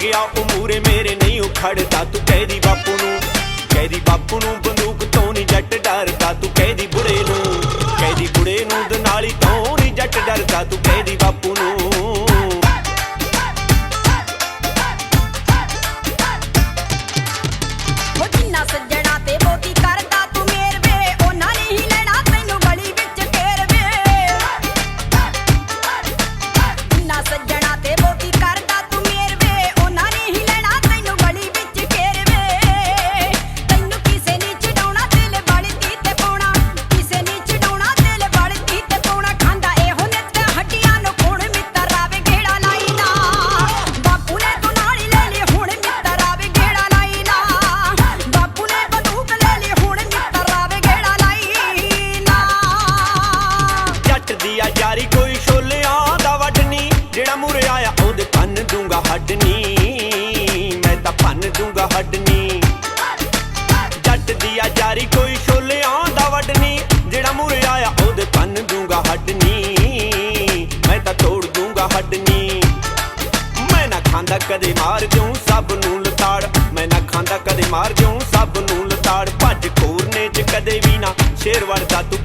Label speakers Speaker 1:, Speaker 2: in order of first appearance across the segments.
Speaker 1: ਗਿਆ, ਉਹ ਮੂਰੇ ਮੇਰੇ ਨਹੀਂ ਉਖੜਦਾ। ਤੂੰ ਕਹਿਦੀ ਬਾਪੂ ਨੂੰ, ਕਹਿਦੀ ਬਾਪੂ ਨੂੰ, ਬੰਦੂਕ ਤੋਂ ਨਹੀਂ ਜੱਟ ਡਰਦਾ। ਤੂੰ ਕਹਿਦੀ ਬੁੜੇ ਨੂੰ,
Speaker 2: ਕਹਿਦੀ ਬੁੜੇ ਨੂੰ ਦਨਾਲੀ ਤੋਂ ਨਹੀਂ ਜੱਟ ਡਰਦਾ। ਤੂੰ ਕਹਿਦੀ ਬਾਪੂ ਨੂੰ।
Speaker 1: ਆ ਯਾਰੀ ਕੋਈ ਛੋਲਿਆਂ ਦਾ ਵਟਨੀ ਜਿਹੜਾ ਮੂਰੇ ਆਇਆ ਉਹਦੇ ਪੰਨ ਦੂੰਗਾ ਹੱਡਨੀ ਮੈਂ ਤਾਂ ਪੰਨ ਦੂੰਗਾ ਹੱਡਨੀ ਜੱਟ ਦੀ ਆ ਯਾਰੀ ਕੋਈ ਛੋਲਿਆਂ ਦਾ ਵਟਨੀ ਜਿਹੜਾ ਮੂਰੇ ਆਇਆ ਉਹਦੇ ਪੰਨ ਦੂੰਗਾ ਹੱਡਨੀ ਮੈਂ ਤਾਂ ਤੋੜ ਦੂੰਗਾ ਹੱਡਨੀ ਮੈਂ ਨਾ ਖਾਂਦਾ ਕਦੇ ਮਾਰ ਦਿਉ ਸਭ ਨੂੰ ਲਤਾੜ। ਮੈਂ ਨਾ ਖਾਂਦਾ ਕਦੇ ਮਾਰ ਦਿਉ ਸਭ ਨੂੰ ਲਤਾੜ। ਭੱਜ ਕੋਰਨੇ 'ਚ ਕਦੇ ਵੀ ਨਾ ਸ਼ੇਰ ਵਰਦਾ ਤੂੰ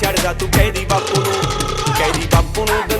Speaker 1: చడదా తు ఖైదీ బాపును ఖైదీ బాపును